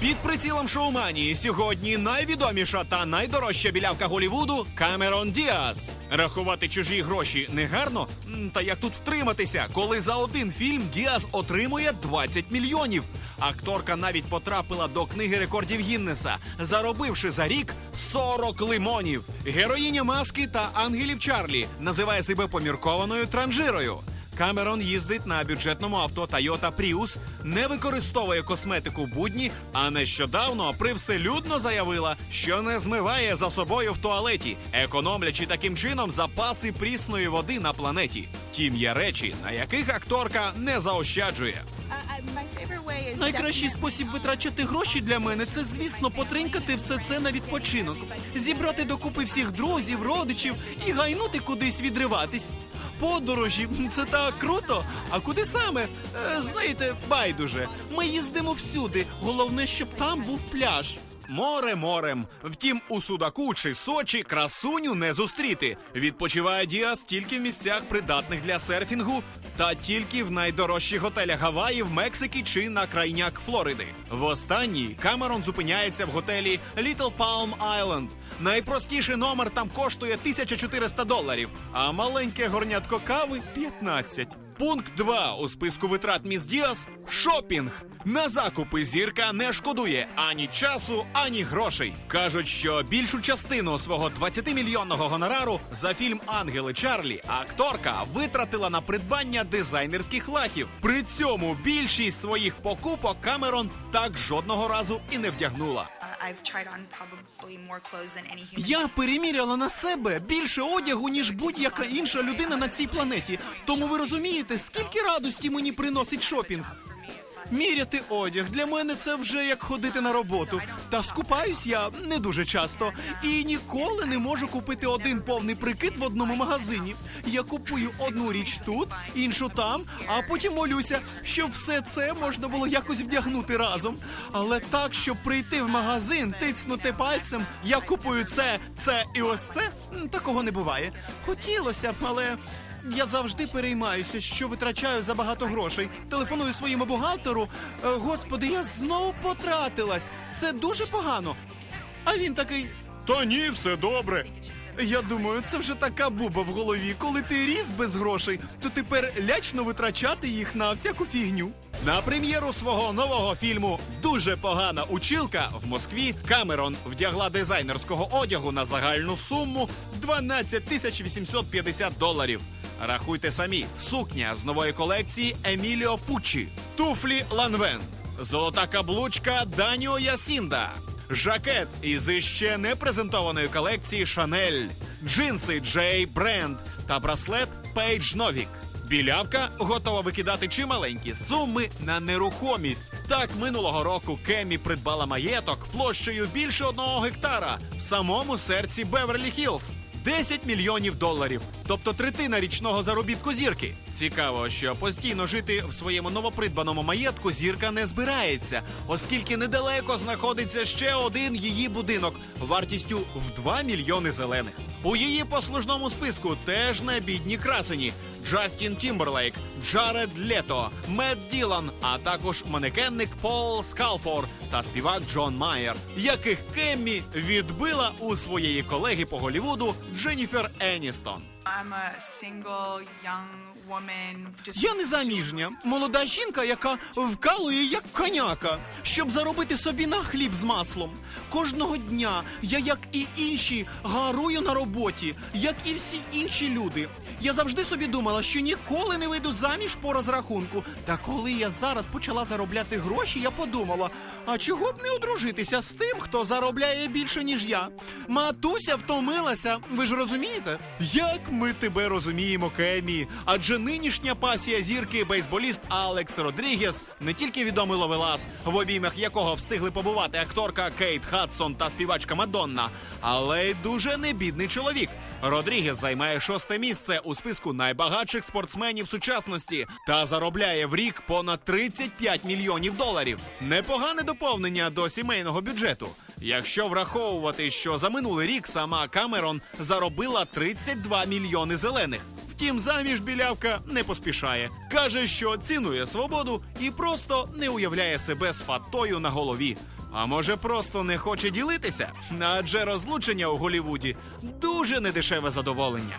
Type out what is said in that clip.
Під прицілом шоуманії сьогодні найвідоміша та найдорожча білявка Голівуду Камерон Діас. Рахувати чужі гроші не гарно? Та як тут втриматися, коли за один фільм Діас отримує 20 мільйонів. Акторка навіть потрапила до книги рекордів Гіннеса, заробивши за рік 40 лимонів. Героїня маски та ангелів Чарлі називає себе поміркованою транжирою. Камерон їздить на бюджетному авто Toyota Prius, не використовує косметику в будні, а нещодавно привселюдно заявила, що не змиває за собою в туалеті, економлячи таким чином запаси прісної води на планеті. Тім є речі, на яких акторка не заощаджує. Найкращий спосіб витрачати гроші для мене це, звісно, потринькати все це на відпочинок, зібрати докупи всіх друзів, родичів і гайнути кудись відриватись. Подорожі це так круто. А куди саме? Е, знаєте, байдуже. Ми їздимо всюди. Головне, щоб там був пляж. Море морем. Втім, у Судаку чи Сочі красуню не зустріти. Відпочиває Діас тільки в місцях, придатних для серфінгу, та тільки в найдорожчих готелях Гаваїв, Мексики чи на крайняк Флориди. В останній Камерон зупиняється в готелі Little Palm Island. Найпростіший номер там коштує 1400 доларів, а маленьке горнятко кави 15. Пункт 2 у списку витрат міс Діас шопінг. На закупи зірка не шкодує ані часу, ані грошей. Кажуть, що більшу частину свого 20-мільйонного гонорару за фільм Ангели Чарлі акторка витратила на придбання дизайнерських лахів. При цьому більшість своїх покупок Камерон так жодного разу і не вдягнула. I've tried on probably more clothes than any human. Я переміряла на себе більше одягу, ніж будь-яка інша людина на цій планеті. Тому ви розумієте, скільки радості мені приносить шопінг. Міряти одяг для мене це вже як ходити на роботу. Та скупаюсь я не дуже часто і ніколи не можу купити один повний прикид в одному магазині. Я купую одну річ тут, іншу там, а потім молюся, щоб все це можна було якось вдягнути разом. Але так, щоб прийти в магазин, тицнути пальцем, я купую це, це і ось це. Такого не буває. Хотілося б, але. Я завжди переймаюся, що витрачаю забагато грошей. Телефоную своєму бухгалтеру. «Е, Господи, я знову потратилась. Це дуже погано. А він такий. Та ні, все добре. Я думаю, це вже така буба в голові. Коли ти ріс без грошей, то тепер лячно витрачати їх на всяку фігню. На прем'єру свого нового фільму Дуже погана училка в Москві Камерон вдягла дизайнерського одягу на загальну суму 12 тисяч 850 доларів. Рахуйте самі, сукня з нової колекції Еміліо Пуччі, туфлі Ланвен, золота каблучка Даніо Ясінда, жакет із іще не презентованої колекції Шанель, джинси Джей Бренд та браслет Пейдж Новік. Білявка готова викидати чималенькі суми на нерухомість. Так минулого року Кемі придбала маєток площею більше одного гектара в самому серці Беверлі Хілз. 10 мільйонів доларів, тобто третина річного заробітку зірки. Цікаво, що постійно жити в своєму новопридбаному маєтку зірка не збирається, оскільки недалеко знаходиться ще один її будинок вартістю в 2 мільйони зелених. У її послужному списку теж не бідні красені. Джастін Тімберлейк, Джаред Лето, Мед Ділан, а також манекенник Пол Скалфор та співак Джон Майер, яких Кеммі відбила у своєї колеги по Голівуду Дженніфер Еністон. Я незаміжня, молода жінка, яка вкалує як коняка, щоб заробити собі на хліб з маслом. Кожного дня я, як і інші, гарую на роботі, як і всі інші люди. Я завжди собі думала, що ніколи не вийду заміж по розрахунку. Та коли я зараз почала заробляти гроші, я подумала: а чого б не одружитися з тим, хто заробляє більше, ніж я? Матуся втомилася, ви ж розумієте? Як ми тебе розуміємо, Кемі? Адже нинішня пасія зірки бейсболіст Алекс Родрігес не тільки відомий ловелас, в обіймах якого встигли побувати акторка Кейт Хадсон та співачка Мадонна, але й дуже небідний чоловік. Родрігес займає шосте місце у списку найбагатших спортсменів сучасності та заробляє в рік понад 35 мільйонів доларів. Непогане доповнення до сімейного бюджету. Якщо враховувати, що за минулий рік сама Камерон заробила 32 мільйони зелених. Втім, заміж білявка не поспішає. Каже, що цінує свободу і просто не уявляє себе з фатою на голові. А може, просто не хоче ділитися? Адже розлучення у Голівуді дуже недешеве задоволення.